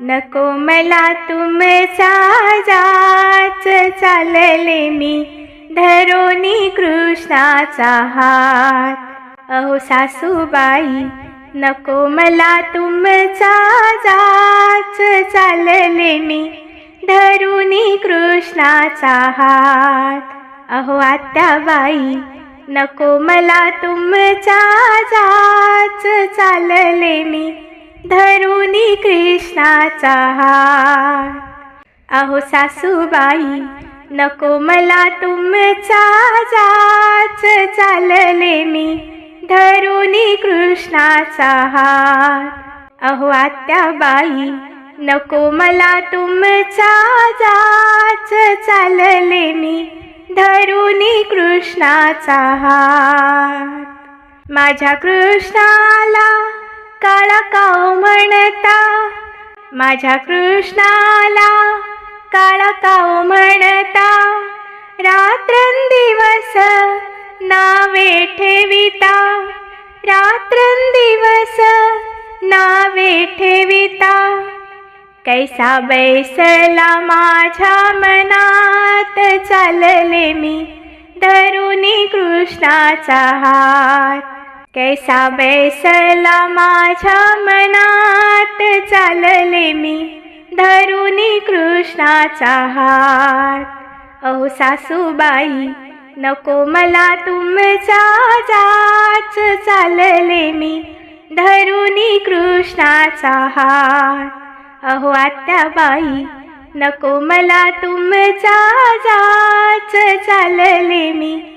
नको मला तुमचा जाच चालले मी. धरोनी कृष्णाचा हात. अहो सासूबाई नको मला तुमचा जाच चालले मी. धरुनी कृष्णाचा हात. अहो आत्याबाई नको मला तुमचा जाच चालले मी. कृष्णाचा हात. अहो सासूबाई नको मला तुमचा जाच चालले मी. धरुनी कृष्णाचा हात. अहो आत्याबाई नको मला तुमचा जाच चालले मी. धरुनी कृष्णाचा हात. माझ्या कृष्णाला काळा काव म्हणता माझ्या कृष्णाला काळा काव म्हणता रात्रंदिवस नावे ठेविता रात्रंदिवस नावे ठेविता. कैसा बैसला माझ्या मनात चालले मी धरुनी कृष्णाचा हात. कैसा बैसला माझ्या मनात चालले मी धरुनी कृष्णाचा हात. अहो सासूबाई नको मला तुमचा जाच चालले मी धरुनी कृष्णाचा हात. अहो आत्याबाई नको मला तुमचा जाच चालले मी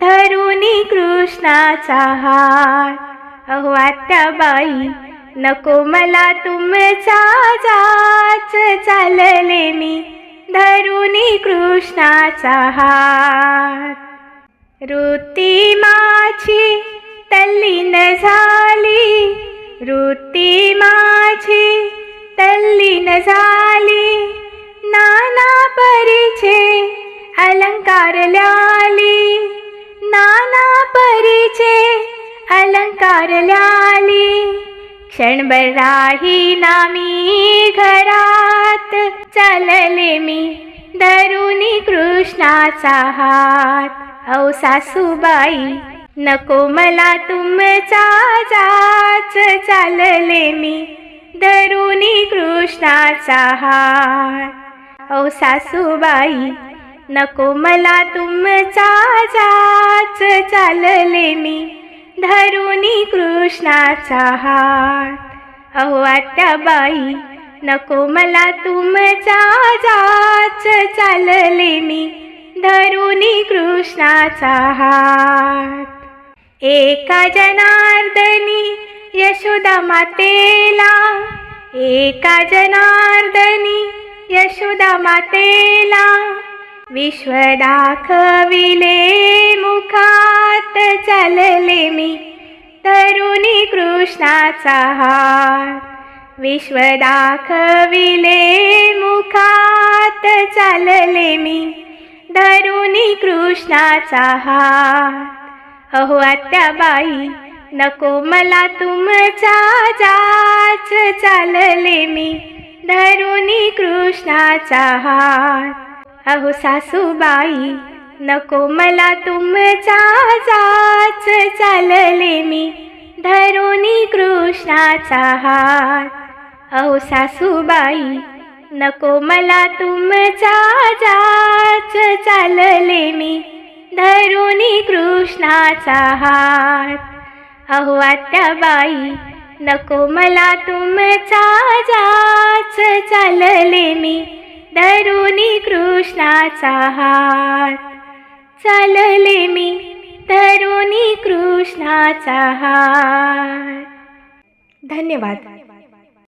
धरुनी कृष्णाचा हात अहो आत्याबाई नको मला तुमचा जाच चालले मी. धरुनी कृष्णाचा हात वृत्ती माझी तल्लीन झाली. वृत्ती माझी तल्लीन झाली. नाना परीचे अलंकार ल्याली. परीचे अलंकार ल्याली क्षणभर राही नामी घरात. चालले मी धरुणी कृष्णाचा हात. औ सासूबाई नको मला तुमचा जाच चालले मी धरुणी कृष्णाचा हात. औ सासूबाई नको मला तुमचा जाच चालले मी. धरुनी कृष्णाचा हात. अहो आत्याबाई नको मला तुमचा जाच चालले मी. धरुनी कृष्णाचा हात. एका जनार्दनी यशोदा मातेला. एका जनार्दनी यशोदा मातेला. विश्व दाखविले मुखात चालले मी. तरुणी कृष्णाचा हात. विश्व दाखविले मुखात चालले मी. धरुणी कृष्णाचा हात. अहो आत्याबाई नको मला तुमचा जाच चालले मी. धरुणी कृष्णाचा हात. अहो सासूबाई नको मला तुमचा जाच चालले मी. धरुनी कृष्णाचा हात. अहो सासूबाई नको मला तुमचा जाच चालले मी. धरुनी कृष्णाचा हात. अहो आत्याबाई नको मला तुमचा जाच चालले मी. धरुनी कृष्णाचा हात. चालले मी धरुनी कृष्णाचा हात. धन्यवाद.